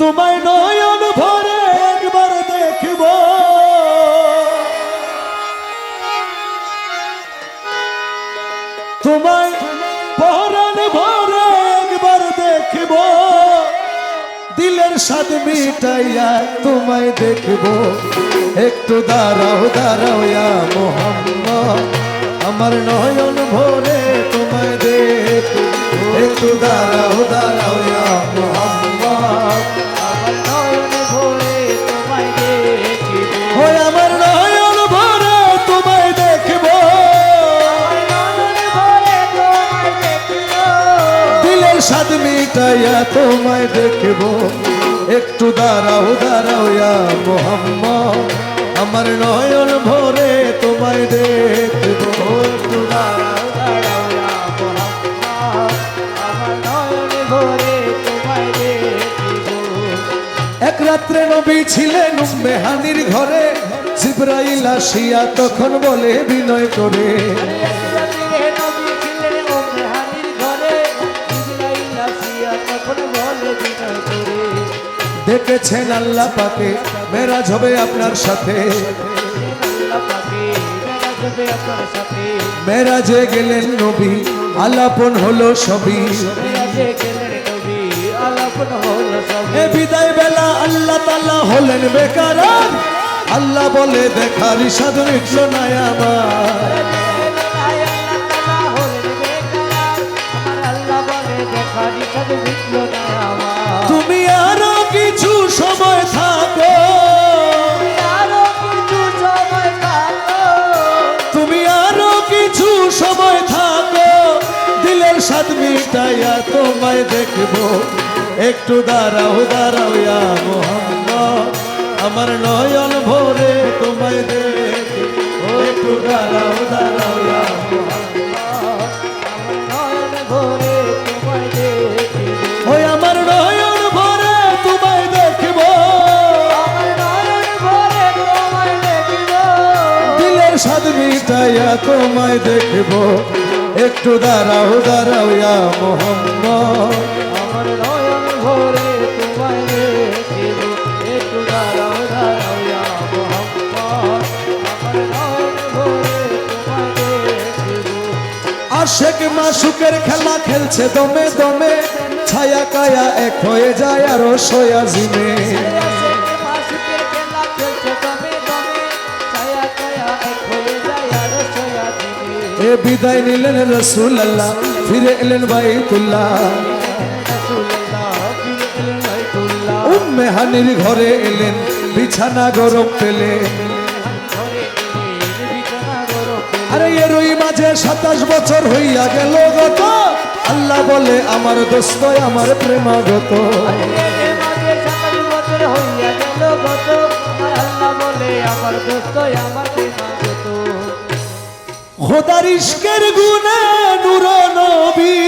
তোমায় নয়ন ভরে একবার দেখব। তোমায় পরাণ ভরে একবার দেখব। দিলের স্বাদ মিটাইয়া তোমায় দেখব। একটু দাঁড়াও দাঁড়াও মোহাম্মদ। আমার নয়ন ভরে মিটাইয়া তোমায় দেখব। একটু দাঁড়াও দাঁড়াও ইয়া মোহাম্মদ। আমার নয়ন ভরে তোমায় দেখব। একটু দাঁড়াও দাঁড়াও ইয়া এক রাত্রে নবী ছিলেন মেহানির ঘরে। জিব্রাইল আসিয়া তখন বলে বিনয় করে দেখেছেন আল্লাহ পাকে, মেরাজ হবে আপনার সাথে। মেরাজে গেলেন নবী, আলাপন হলো সবই। বিদায় বেলা আল্লাহ তাল্লাহ হলেন বেকার। আল্লাহ বলে, দেখার সাধু মিটল না আমার। মিটাইয়া তোমায় দেখব। একটু দাঁড়াও দাঁড়াও ইয়া মোহাম্মদ। আমার নয়ন ভরে তোমায় দেখব। একটু দাঁড়াও দাঁড়াও ইয়া মিটাইয়া তোমায় দেখব। একটু দাঁড়াও দাঁড়াও ইয়া মোহাম্মদ। আমার নয়ন ভরে তোমায় একটু দাঁড়াও দাঁড়াও ইয়া মোহাম্মদ। আমার নয়ন ভরে তোমায় মাসুকের খেলা খেলছে দমে দমে। ছায়া কায়া এক হয়ে যায় আরও সোয়া জিমে। খেলা খেলছে দমে এ বিদায় নিলেন রসুল আল্লাহ ফিরে এলেন বাইতুল্লাহ। উম্মে হানির ঘরে এলেন, বিছানা গরম পেলে আরে এর ওই মাঝে সাতাশ বছর হইয়া গেল গত। আল্লাহ বলে, আমার দোস্ত, আমার প্রেমাগত। গেল গত আল্লাহ বলে আমার দোস্ত, আমার ইশকের গুণে নূর নবী।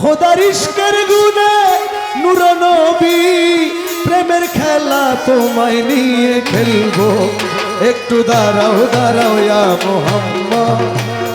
খোদার ইশকের গুণে নূর নবী। প্রেমের খেলা তোমায় নিয়ে খেলব। একটু দাঁড়াও দাঁড়াও ইয়া মোহাম্মদ।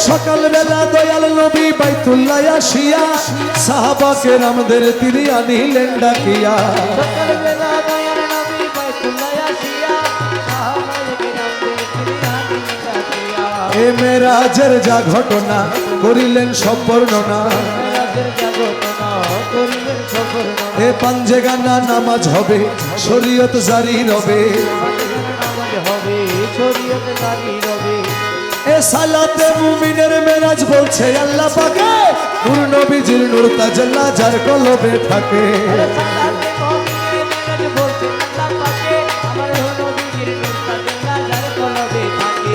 এ সকাল বেলা দয়াল নবী বাইতুল্লাহ আসিয়া সাহাবাকে রামদের তিনি আনিলেন ডাকিয়া। সকালবেলা এ মেরাজের যা ঘটনা করিলেন সব বর্ণনা এ পাঞ্জে গানা নামাজ হবে শরীয়ত জারি রবে। হবে শরীয়ত জারি রবে। এ সালাতে মুমিনের মেরাজ বলছে আল্লাহ পাকে। নূর নবীজির নূর তাজাল্লা যার কলবে থাকে।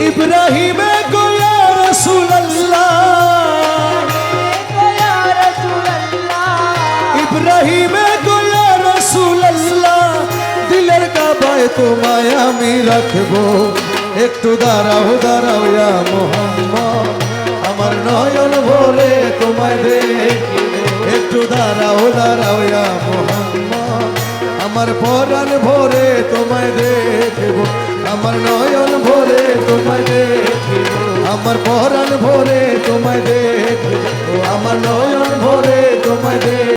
ইব্রাহিমে গোয়া রসুল ইব্রাহিমে গোয়া রসুল দিলের কাবায় তোমায় আমি রাখব। একটু দাঁড়াও দাঁড়াও ইয়া মোহাম্মদ। আমার নয়ন ভরে তোমায় দেখিব একটু দাঁড়াও দাঁড়াও ইয়া মোহাম্মদ। আমার পরাণ ভরে তোমায় দেখিব। আমার নয়ন ভরে তোমায় দেখিব আমার পরাণ ভরে তোমায় দেখিব। আমার নয়ন ভরে তোমায় দেখিব।